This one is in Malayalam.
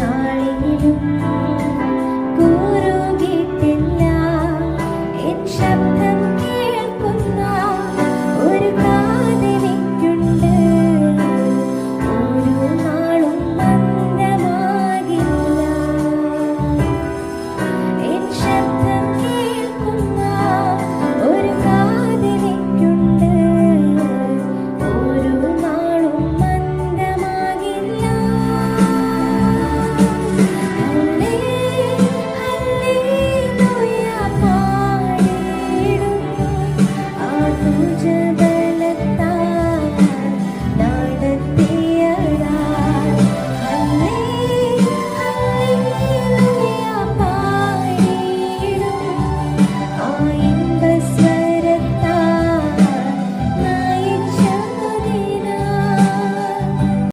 നാളിലും